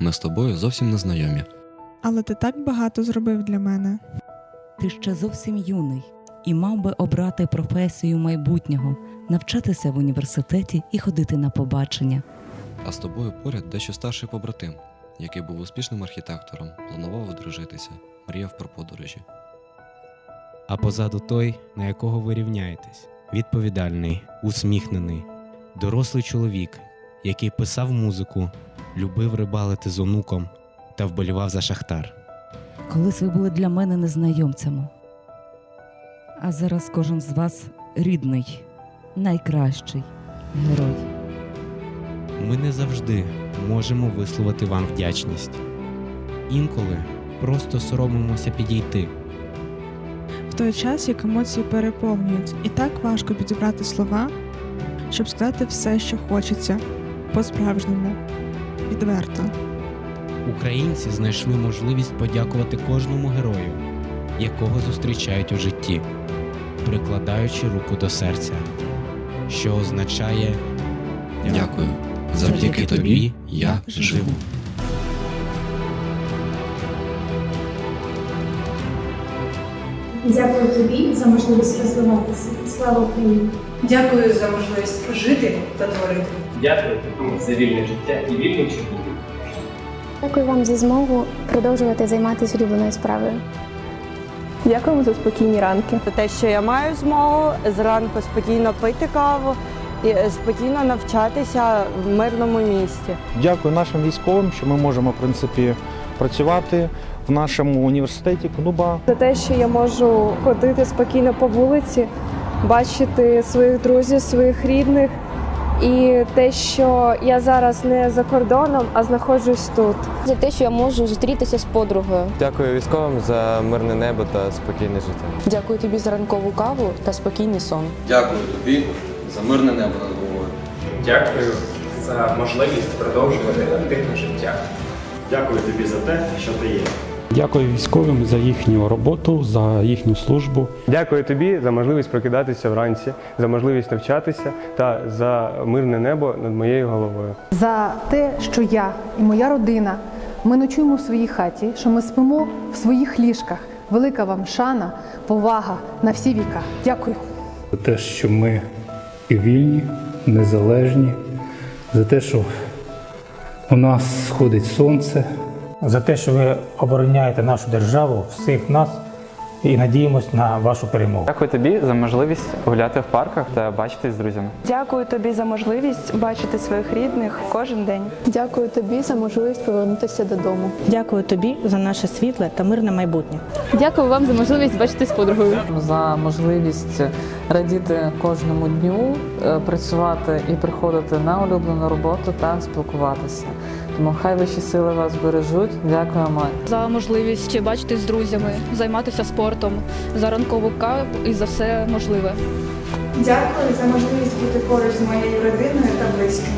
ми з тобою зовсім не знайомі. Але ти так багато зробив для мене. Ти ще зовсім юний і мав би обрати професію майбутнього, навчатися в університеті і ходити на побачення. А з тобою поряд дещо старший побратим, який був успішним архітектором, планував одружитися, мріяв про подорожі. А позаду той, на якого ви рівняєтесь, відповідальний, усміхнений, дорослий чоловік, який писав музику, любив рибалити з онуком та вболівав за шахтар. Колись ви були для мене незнайомцями. А зараз кожен з вас рідний, найкращий герой. Ми не завжди можемо висловити вам вдячність. Інколи просто соромимося підійти. В той час, як емоції переповнюють, і так важко підібрати слова, щоб сказати все, що хочеться, по-справжньому, відверто. Українці знайшли можливість подякувати кожному герою, якого зустрічають у житті, прикладаючи руку до серця, що означає Дякую. Завдяки тобі я живу. Дякую тобі за можливість розвиватися. Слава Україні! Дякую за можливість прожити та творити. Дякую за вільне життя і вільний чоловік. Дякую вам за змогу продовжувати займатися улюбленою справою. Дякуємо за спокійні ранки. За те, що я маю змогу зранку спокійно пити каву і спокійно навчатися в мирному місті. Дякую нашим військовим, що ми можемо в принципі працювати в нашому університеті Кнуба. За те, що я можу ходити спокійно по вулиці, бачити своїх друзів, своїх рідних. І те, що я зараз не за кордоном, а знаходжусь тут. За те, що я можу зустрітися з подругою. Дякую військовим за мирне небо та спокійне життя. Дякую тобі за ранкову каву та спокійний сон. Дякую тобі за мирне небо над головою. Дякую за можливість продовжувати активне життя. Дякую тобі за те, що ти є. Дякую військовим за їхню роботу, за їхню службу. Дякую тобі за можливість прокидатися вранці, за можливість навчатися та за мирне небо над моєю головою. За те, що я і моя родина ми ночуємо в своїй хаті, що ми спимо в своїх ліжках. Велика вам шана, повага на всі віка. Дякую. За те, що ми і вільні, незалежні, за те, що у нас сходить сонце. За те, що ви обороняєте нашу державу, всіх нас і надіємось на вашу перемогу. Дякую тобі за можливість гуляти в парках та бачитись з друзями. Дякую тобі за можливість бачити своїх рідних кожен день. Дякую тобі за можливість повернутися додому. Дякую тобі за наше світле та мирне майбутнє. Дякую вам за можливість бачити з подругою. За можливість радіти кожному дню, е, працювати і приходити на улюблену роботу та спілкуватися. Тому хай вищі сили вас бережуть. Дякуємо. За можливість бачитись з друзями, займатися спортом, за ранкову каву і за все можливе. Дякую за можливість бути поруч з моєю родиною та близькими.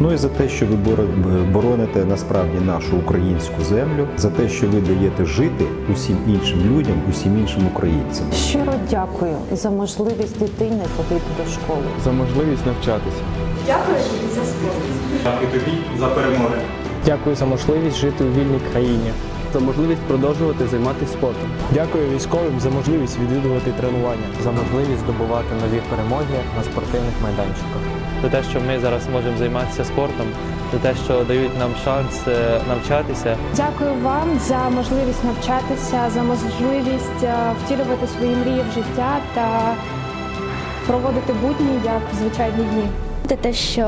Ну і за те, що ви боро- бороните насправді нашу українську землю, за те, що ви даєте жити усім іншим людям, усім іншим українцям. Щиро дякую за можливість дитини ходити до школи. За можливість навчатися. Дякую тобі за спорт. Дякую тобі за перемоги. Дякую за можливість жити у вільній країні. За можливість продовжувати займатися спортом. Дякую військовим за можливість відвідувати тренування, за можливість здобувати нові перемоги на спортивних майданчиках. За те, що ми зараз можемо займатися спортом, за те, що дають нам шанс е, навчатися. Дякую вам за можливість навчатися, за можливість е, втілювати свої мрії в життя та проводити будні як звичайні дні. Це те, що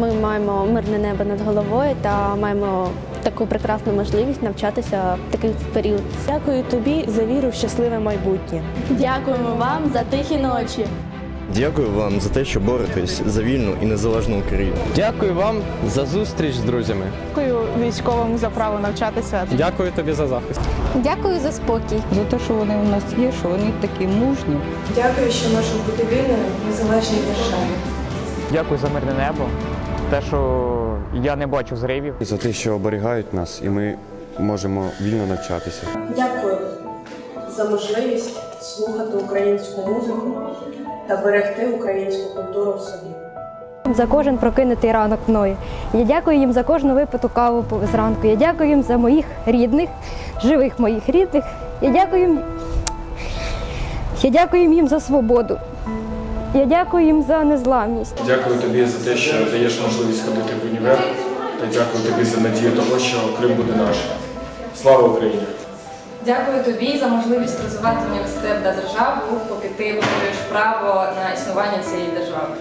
ми маємо мирне небо над головою та маємо таку прекрасну можливість навчатися в такий період. Дякую тобі за віру в щасливе майбутнє. Дякуємо вам за тихі ночі. Дякую вам за те, що боретесь за вільну і незалежну Україну. Дякую вам за зустріч з друзями. Дякую військовим за право навчатися. Дякую тобі за захист. Дякую за спокій. За те, що вони у нас є, що вони такі мужні. Дякую, що можемо бути вільними в незалежній державі. Дякую за мирне небо. Те, що я не бачу зривів. За те, що оберігають нас, і ми можемо вільно навчатися. Дякую за можливість слухати українську музику та берегти українську культуру в собі. за кожен прокинутий ранок мною. Я дякую їм за кожну випиту каву зранку. Я дякую їм за моїх рідних, живих моїх рідних. Я дякую їм. Я дякую їм за свободу. Я дякую їм за незламність. Дякую тобі за те, що даєш можливість ходити в універ. Та дякую тобі за надію того, що Крим буде наш. Слава Україні! Дякую тобі за можливість розвивати університет та державу, поки ти отримуєш право на існування цієї держави.